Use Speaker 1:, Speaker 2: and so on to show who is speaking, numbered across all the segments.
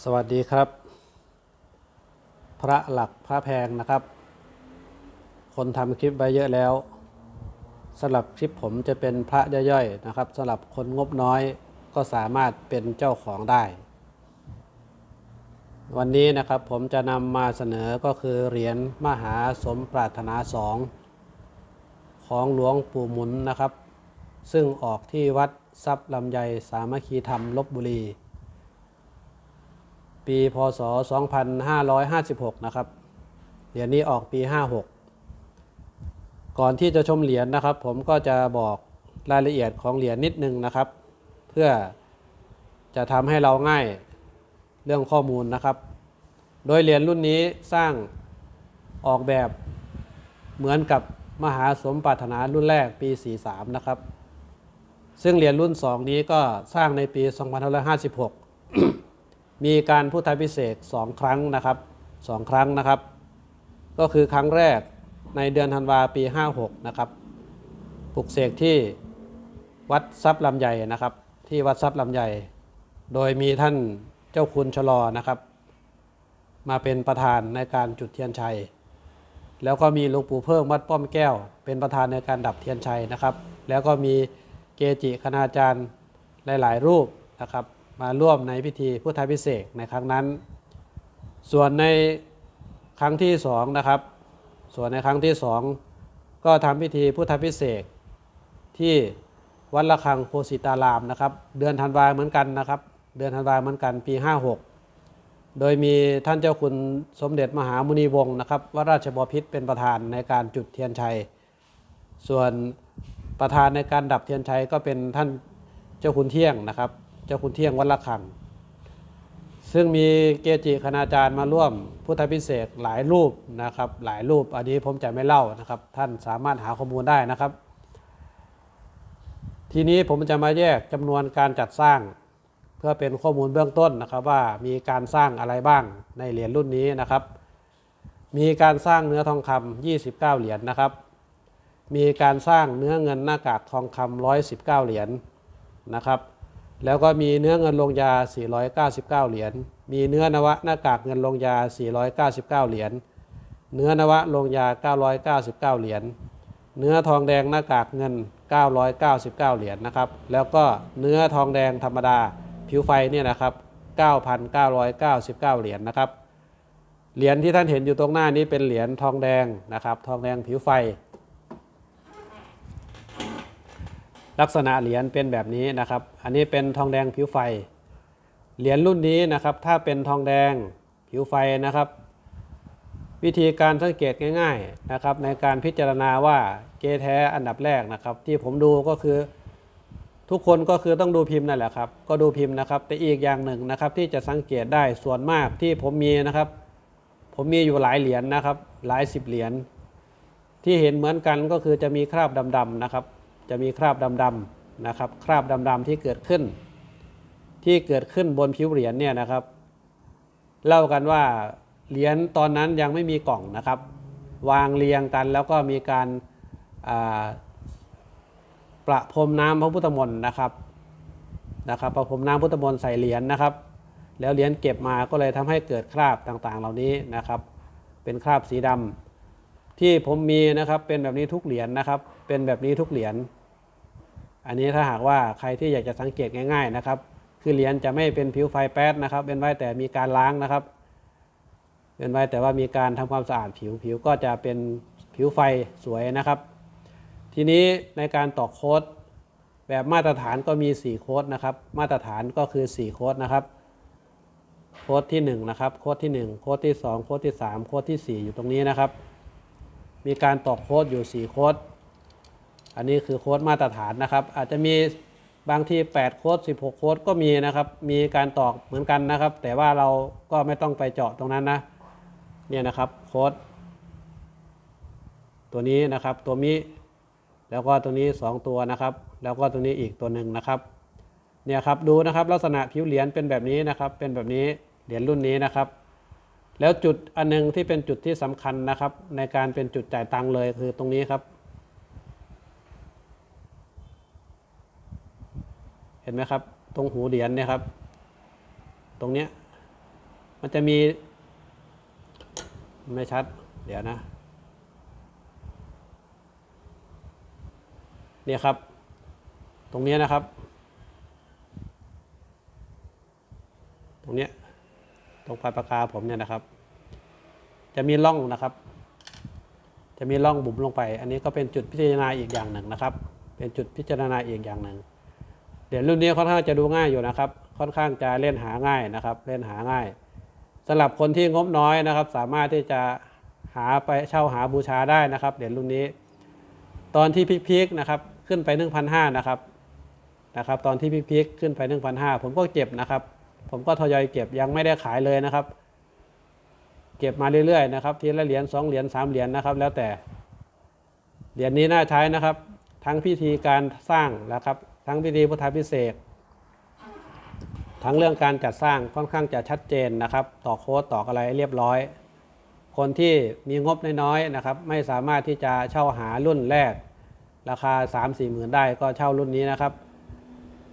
Speaker 1: สวัสดีครับ พระหลักพระแพงนะครับ คนทำคลิปไว้เยอะแล้วสำหรับคลิปผมจะเป็นพระย่อยๆนะครับสำหรับคนงบน้อยก็สามารถเป็นเจ้าของได้ วันนี้นะครับผมจะนำมาเสนอก็คือเหรียญมหาสมปรารถนาสองของหลวงปู่หมุนนะครับ ซึ่งออกที่วัดทรัพย์ลำไยสามัคคีธรรมลบบุรี ปีพศ 2556 นะครับ เหรียญนี้ออกปี 56 ก่อนที่จะชมเหรียญนะครับ ผมก็จะบอกรายละเอียดของเหรียญนิดนึงนะครับ เพื่อจะทำให้เราง่ายเรื่องข้อมูลนะครับ โดยเหรียญรุ่นนี้สร้างออกแบบเหมือนกับมหาสมปรารถนารุ่นแรกปี 43 นะครับ ซึ่งเหรียญรุ่น 2 นี้ก็สร้างในปี 2556 มีการพุทธพิเศษสองครั้งนะครับสองครั้งนะครับ ก็คือครั้งแรกในเดือนธันวาปี 56 นะครับปลุกเสกที่วัดทรัพย์ลำใหญ่นะครับ ที่วัดทรัพย์ลำใหญ่ โดยมีท่านเจ้าคุณชะลอนะครับ มาเป็นประธานในการจุดเทียนชัย แล้วก็มีหลวงปู่เพิ่มวัดป้อมแก้ว เป็นประธานในการดับเทียนชัยนะครับ แล้วก็มีเกจิคณาจารย์หลาย ๆ รูปนะครับ มาร่วมในพิธีพุทธพิเศษในครั้งนั้น ส่วนในครั้งที่สองนะครับ ส่วนในครั้งที่สองก็ทำพิธีพุทธพิเศษที่วัดระฆังโคสิตารามนะครับ เดือนธันวาเหมือนกันนะครับ เดือนธันวาเหมือนกันปี 56 โดยมีท่านเจ้าคุณสมเด็จมหามุนีวงศ์นะครับวัดราชบพิตรเป็นประธานในการจุดเทียนชัย ส่วนประธานในการดับเทียนชัยก็เป็นท่านเจ้าคุณเที่ยงนะครับ เจ้าคุณเที่ยงวัดละคัง ซึ่งมีเกจิคณาจารย์มาร่วมพุทธพิเศษหลายรูปนะครับ หลายรูปอันนี้ผมจะไม่เล่านะครับ ท่านสามารถหาข้อมูลได้นะครับ ทีนี้ผมจะมาแยกจำนวนการจัดสร้าง เพื่อเป็นข้อมูลเบื้องต้นนะครับว่ามีการสร้างอะไรบ้างในเหรียญรุ่นนี้นะครับ มีการสร้างเนื้อทองคำ29 เหรียญนะครับมีการสร้างเนื้อเงินหน้ากากทองคำ119 เหรียญนะครับ แล้วก็มีเนื้อเงินลงยา 499 เหรียญ มีเนื้อนวะหน้ากากเงินลงยา 499 เหรียญ เนื้อนวะลงยา 999 เหรียญ เนื้อทองแดงหน้ากากเงิน 999 เหรียญนะครับ แล้วก็เนื้อทองแดงธรรมดาผิวไฟเนี่ยนะครับ 9,999 เหรียญนะครับ เหรียญที่ท่านเห็นอยู่ตรงหน้านี้เป็นเหรียญทองแดงนะครับ ทองแดงผิวไฟ ลักษณะเหรียญเป็นแบบนี้นะครับ อันนี้เป็นทองแดงผิวไฟ เหรียญรุ่นนี้นะครับ ถ้าเป็นทองแดงผิวไฟนะครับ วิธีการสังเกตง่าย ๆนะครับ ในการพิจารณาว่าเกแท้อันดับแรกนะครับ ที่ผมดูก็คือทุกคนก็คือต้องดูพิมพ์นั่นแหละครับ ก็ดูพิมพ์นะครับ แต่อีกอย่างหนึ่งนะครับ ที่จะสังเกตได้ส่วนมากที่ผมมีนะครับ ผมมีอยู่หลายเหรียญนะครับ หลายสิบเหรียญที่เห็นเหมือนกันก็คือจะมีคราบดำๆนะครับ จะมีคราบดำๆนะครับ คราบดำๆที่เกิดขึ้น ที่เกิดขึ้นบนผิวเหรียญเนี่ยนะครับ เล่ากันว่าเหรียญตอนนั้นยังไม่มีกล่องนะครับ วางเรียงกันแล้วก็มีการาประพรมน้ำพระพุทธมนต์นะครับนะครับประพรมน้ำพุทธมนต์ใส่เหรียญนะครับ แล้วเหรียญเก็บมาก็เลยทำให้เกิดคราบต่างๆ เหล่านี้นะครับ เป็นคราบสีดำ ที่ผมมีนะครับเป็นแบบนี้ทุกเหรียญนะครับ เป็นแบบนี้ทุกเหรียญ อันนี้ถ้าหากว่าใครที่อยากจะสังเกตง่าย ๆนะครับ คือเหรียญจะไม่เป็นผิวไฟแป๊ดนะครับ เป็นไว้แต่มีการล้างนะครับเป็นไว้แต่ว่ามีการทำความสะอาดผิวผิวก็จะเป็นผิวไฟสวยนะครับ ทีนี้ในการตอกโค้ดแบบมาตรฐานก็มี 4 โค้ดนะครับ มาตรฐานก็คือ 4 โค้ดนะครับโค้ดที่1นะครับโค้ดที่ 1 โค้ดที่ 2 โค้ดที่ 3 โค้ดที่ 4 อยู่ตรงนี้นะครับ มีการตอกโค้ดอยู่ 4 โค้ด อันนี้คือโค้ดมาตรฐานนะครับ อาจจะมีบางที่ 8 โค้ด 16 โค้ดก็มีนะครับ มีการตอกเหมือนกันนะครับ แต่ว่าเราก็ไม่ต้องไปเจาะตรงนั้นนะ เนี่ยนะครับโค้ดตัวนี้นะครับ ตัวนี้ แล้วก็ตัวนี้ 2 ตัวนะครับ แล้วก็ตัวนี้อีกตัวหนึ่งนะครับ เนี่ยครับ ดูนะครับลักษณะผิวเหรียญเป็นแบบนี้นะครับ เป็นแบบนี้ เหรียญรุ่นนี้นะครับ แล้วจุดอันหนึงที่เป็นจุดที่สำคัญนะครับ ในการเป็นจุดจ่ายตังค์เลยคือตรงนี้ครับ เห็นไหมครับ ตรงหูเหรียญเนี่ยครับ ตรงเนี้ยมันจะมีไม่ชัด เดี๋ยวนะเนี่ยครับ ตรงนี้นะครับ ตรงเนี้ย ตรงปลายปากกาผมเนี่ยนะครับ จะมีร่องนะครับ จะมีร่องบุ๋มลงไป อันนี้ก็เป็นจุดพิจารณาอีกอย่างหนึ่งนะครับ เป็นจุดพิจารณาอีกอย่างหนึ่งเหรียญรุ่นนี้ค่อนข้างจะดูง่ายอยู่นะครับ ค่อนข้างจะเล่นหาง่ายนะครับ เล่นหาง่ายสำหรับคนที่งบน้อยนะครับ สามารถที่จะหาไปเช่าหาบูชาได้นะครับเหรียญรุ่นนี้ ตอนที่พีคๆนะครับขึ้นไป1,500นะครับนะครับ ตอนที่พีคๆขึ้นไป1,500ผมก็เก็บนะครับ ผมก็ทยอยเก็บยังไม่ได้ขายเลยนะครับ เก็บมาเรื่อยๆนะครับทีละเหรียญสองเหรียญสามเหรียญนะครับ แล้วแต่เหรียญนี้น่าใช้นะครับ ทั้งพิธีการสร้างนะครับ ทั้งพิธีพุทธพิเศษทั้งเรื่องการจัดสร้างค่อนข้างจะชัดเจนนะครับ ต่อโค้ดต่ออะไรเรียบร้อย คนที่มีงบน้อยๆนะครับ ไม่สามารถที่จะเช่าหารุ่นแรก ราคา 3 4 หมื่นได้ก็เช่ารุ่นนี้นะครับ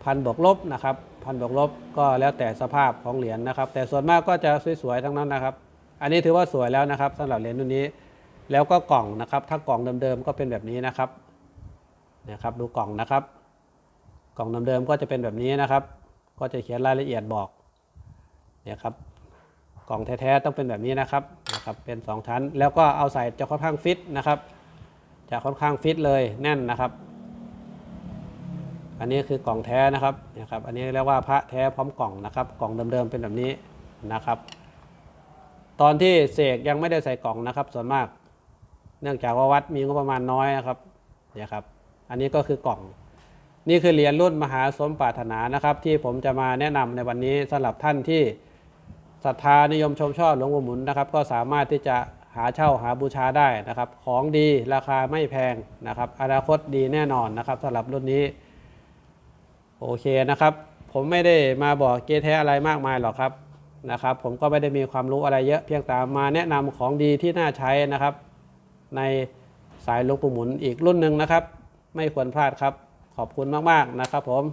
Speaker 1: พันบวกลบนะครับ พันบวกลบก็แล้วแต่สภาพของเหรียญนะครับ แต่ส่วนมากก็จะสวยๆทั้งนั้นนะครับ อันนี้ถือว่าสวยแล้วนะครับสำหรับเหรียญรุ่นนี้ แล้วก็กล่องนะครับ ถ้ากล่องเดิมๆก็เป็นแบบนี้นะครับนี่ยครับดูกล่องนะครับ กล่องเดิมๆก็จะเป็นแบบนี้นะครับ ก็จะเขียนรายละเอียดบอกเนี่ยครับกล่องแท้ๆต้องเป็นแบบนี้นะครับนะครับ เป็น 2 ชั้น แล้วก็เอาใส่จะค่อนข้างฟิตนะครับ จะค่อนข้างฟิตเลยแน่นนะครับ อันนี้คือกล่องแท้นะครับนะครับ อันนี้เรียกว่าพระแท้พร้อมกล่องนะครับ กล่องเดิมๆเป็นแบบนี้นะครับ ตอนที่เสกยังไม่ได้ใส่กล่องนะครับ ส่วนมาก เนื่องจากว่าวัดมีงบประมาณน้อยนะครับเนี่ยครับ อันนี้ก็คือกล่อง นี่คือเหรียญรุ่นมหาสมปรารถนานะครับ ที่ผมจะมาแนะนำในวันนี้สำหรับท่านที่ศรัทธานิยมชมชอบหลวงปู่หมุนนะครับ ก็สามารถที่จะหาเช่าหาบูชาได้นะครับ ของดีราคาไม่แพงนะครับ อนาคตดีแน่นอนนะครับสำหรับรุ่นนี้ โอเคนะครับ ผมไม่ได้มาบอกเกแท้อะไรมากมายหรอกครับนะครับ ผมก็ไม่ได้มีความรู้อะไรเยอะเพียงแต่มาแนะนำของดีที่น่าใช้นะครับ ในสายลูกปู่หมุนอีกรุ่นหนึ่งนะครับ ไม่ควรพลาดครับ ขอบคุณมากๆนะครับผม